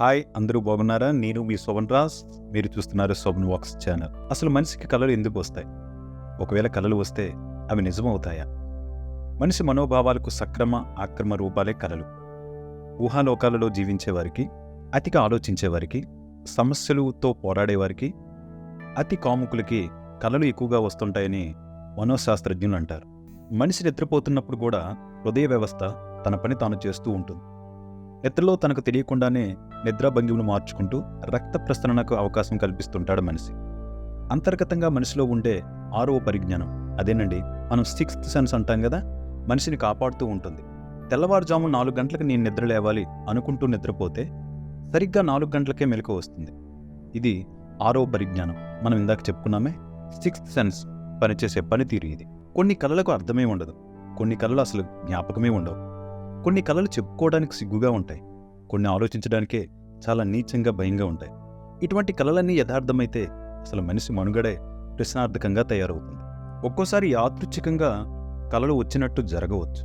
Hi అందరూ బాగున్నారా? నేను మీ శోభన్ రాజ్. మీరు చూస్తున్నారు శోభన్ వాక్స్ ఛానల్. అసలు మనిషికి కళలు ఎందుకు వస్తాయి? ఒకవేళ కళలు వస్తే అవి నిజమవుతాయా? మనిషి మనోభావాలకు సక్రమ ఆక్రమ రూపాలే కళలు ఊహాలోకాలలో జీవించేవారికి అతిగా ఆలోచించేవారికి సమస్యలతో పోరాడేవారికి అతి కాముకులకి కళలు ఎక్కువగా వస్తుంటాయని మనోశాస్త్రజ్ఞులు అంటారు. మనిషి నిద్రపోతున్నప్పుడు కూడా హృదయ వ్యవస్థ తన పని తాను చేస్తూ ఉంటుంది. నిద్రలో తనకు తెలియకుండానే నిద్రాభంగిమును మార్చుకుంటూ రక్త ప్రసరణకు అవకాశం కల్పిస్తుంటాడు మనిషి. అంతర్గతంగా మనిషిలో ఉండే ఆరో పరిజ్ఞానం. అదేనండి మనం సిక్స్త్ సెన్స్ అంటాం కదా మనిషిని కాపాడుతూ ఉంటుంది. తెల్లవారుజాము నాలుగు గంటలకు నేను నిద్ర లేవాలి అనుకుంటూ నిద్రపోతే సరిగ్గా నాలుగు గంటలకే మెలకు వస్తుంది. ఇది ఆరో పరిజ్ఞానం. మనం ఇందాక చెప్పుకున్నామే సిక్స్త్ సెన్స్ పనిచేసే పనితీరు ఇది. కొన్ని కళలకు అర్థమే ఉండదు. కొన్ని కళలు అసలు జ్ఞాపకమే ఉండవు. కొన్ని కళలు చెప్పుకోవడానికి సిగ్గుగా ఉంటాయి. కొన్ని ఆలోచించడానికే చాలా నీచంగా భయంగా ఉంటాయి. ఇటువంటి కళలన్నీ యథార్థమైతే అసలు మనిషి మనుగడే ప్రశ్నార్థకంగా తయారవుతుంది. ఒక్కోసారి యాదృచ్ఛికంగా కళలు వచ్చినట్టు జరగవచ్చు.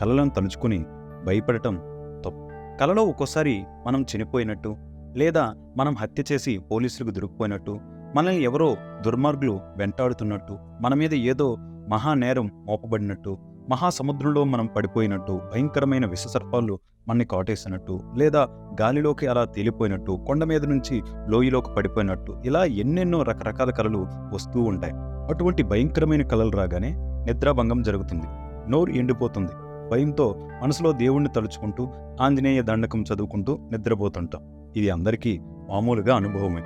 కళలను తలుచుకుని భయపడటం తప్పు. కళలో ఒక్కోసారి మనం చనిపోయినట్టు లేదా మనం హత్య చేసి పోలీసులకు దొరికిపోయినట్టు మనల్ని ఎవరో దుర్మార్గులు వెంటాడుతున్నట్టు మన మీద ఏదో మహానేరం మోపబడినట్టు మహాసముద్రంలో మనం పడిపోయినట్టు భయంకరమైన విషసర్పాలు మనని కాటేసినట్టు లేదా గాలిలోకి అలా తేలిపోయినట్టు కొండ మీద నుంచి లోయలోకి పడిపోయినట్టు ఇలా ఎన్నెన్నో రకరకాల కళలు వస్తూ ఉంటాయి. అటువంటి భయంకరమైన కళలు రాగానే నిద్రాభంగం జరుగుతుంది. నోరు ఎండిపోతుంది. భయంతో మనసులో దేవుణ్ణి తలుచుకుంటూ ఆంజనేయ దండకం చదువుకుంటూ నిద్రపోతుంటాం. ఇది అందరికీ మామూలుగా అనుభవమే.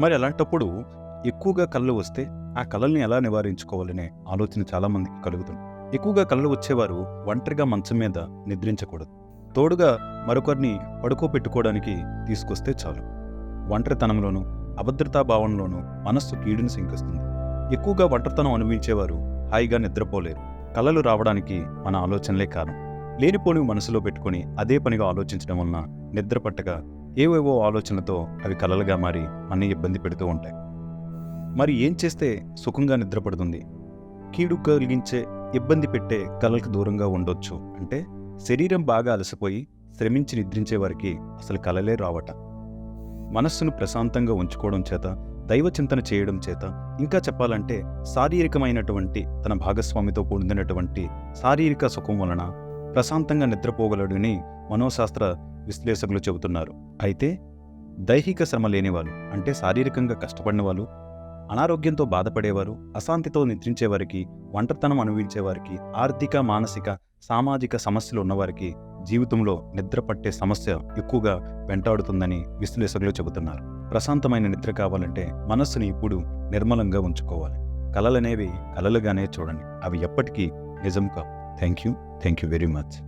మరి అలాంటప్పుడు ఎక్కువగా కళ్ళు వస్తే ఆ కళల్ని ఎలా నివారించుకోవాలనే ఆలోచన చాలామందికి కలుగుతుంది. ఎక్కువగా కళ్ళు వచ్చేవారు ఒంటరిగా మంచం మీద నిద్రించకూడదు. తోడుగా మరొకరిని పడుకోపెట్టుకోవడానికి తీసుకొస్తే చాలు. ఒంటరితనంలోనూ అభద్రతా భావంలోనూ మనస్సు కీడుని శంకిస్తుంది. ఎక్కువగా ఒంటరితనం అనుభవించేవారు హాయిగా నిద్రపోలేరు. కళలు రావడానికి మన ఆలోచనలే కారణం. లేనిపోని మనసులో పెట్టుకుని అదే పనిగా ఆలోచించడం వలన నిద్ర పట్టగా ఏవేవో ఆలోచనలతో అవి కలలుగా మారి మన ఇబ్బంది పెడుతూ ఉంటాయి. మరి ఏం చేస్తే సుఖంగా నిద్రపడుతుంది కీడు కలిగించే ఇబ్బంది పెట్టే కళలకు దూరంగా ఉండొచ్చు. అంటే శరీరం బాగా అలసిపోయి శ్రమించి నిద్రించే వారికి అసలు కలలే రావట. మనస్సును ప్రశాంతంగా ఉంచుకోవడం చేత దైవ చింతన చేయడం చేత ఇంకా చెప్పాలంటే శారీరకమైనటువంటి తన భాగస్వామితో కూడినటువంటి శారీరక సుఖం వలన ప్రశాంతంగా నిద్రపోగలడని మనోశాస్త్ర విశ్లేషకులు చెబుతున్నారు. అయితే దైహిక శ్రమ లేనివారు అంటే శారీరకంగా కష్టపడిన వాళ్ళు అనారోగ్యంతో బాధపడేవారు అశాంతితో నిద్రించేవారికి ఒంటరితనం అనుభవించేవారికి ఆర్థిక మానసిక సామాజిక సమస్యలు ఉన్నవారికి జీవితంలో నిద్ర పట్టే సమస్య ఎక్కువగా వెంటాడుతుందని విశ్లేషకులు చెబుతున్నారు. ప్రశాంతమైన నిద్ర కావాలంటే మనస్సుని ఇప్పుడు నిర్మలంగా ఉంచుకోవాలి. కలలనేవి కలలుగానే చూడండి. అవి ఎప్పటికీ నిజం కావు. Thank you thank you very much.